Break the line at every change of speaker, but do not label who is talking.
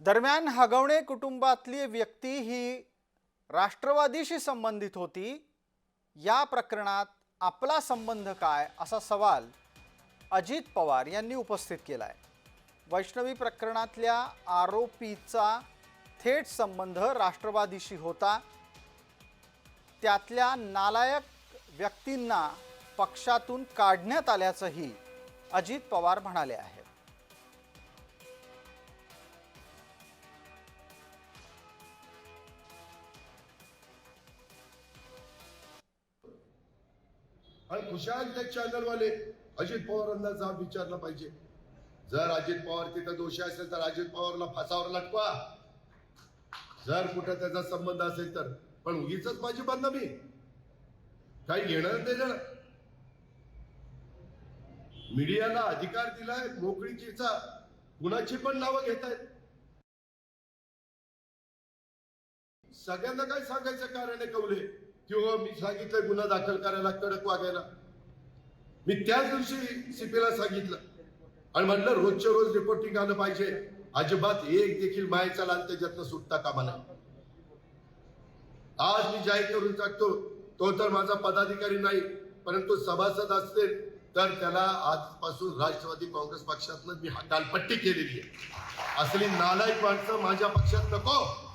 दरम्यान हगवणे कुटुंबातली व्यक्ती ही राष्ट्रवादीशी संबंधित होती. या प्रकरणात आपला संबंध काय? असा सवाल अजित पवार यांनी उपस्थित केला आहे वैष्णवी प्रकरणातल्या आरोपीचा थेट संबंध राष्ट्रवादीशी होता. त्यातल्या नालायक व्यक्तींना पक्षातून काढण्यात आल्याचंही अजित पवार म्हणाले आहेत.
आणि खुशाल त्या चॅनलवाले अजित पवारांना जाब विचारला पाहिजे. जर अजित पवार तिथं दोषी असेल तर अजित पवारला फासावर लटवा जर कुठं त्याचा संबंध असेल तर. पण उगीच माझी बंदमी काही घेणं देणं मीडियाला अधिकार दिलाय मोकळीकीचा. कुणाची पण नावं घेत आहेत सगळ्यांना काय सांगायचं कारण आहे कवले किंवा मी सांगितलं गुन्हा दाखल करायला कडक वागायला. मी त्याच दिवशी सीपीला सांगितलं. आणि म्हटलं रोजच्या रोज रिपोर्टिंग आलं पाहिजे. अजिबात एक देखील मायचा लाल त्याच्यातनं सुटता कामा आज मी जाहीर करून टाकतो तो तर माझा पदाधिकारी नाही परंतु सभासद असतील तर त्याला आजपासून राष्ट्रवादी काँग्रेस पक्षातनं मी हकालपट्टी केलेली आहे. असली नालायक माणसं माझ्या पक्षात नको.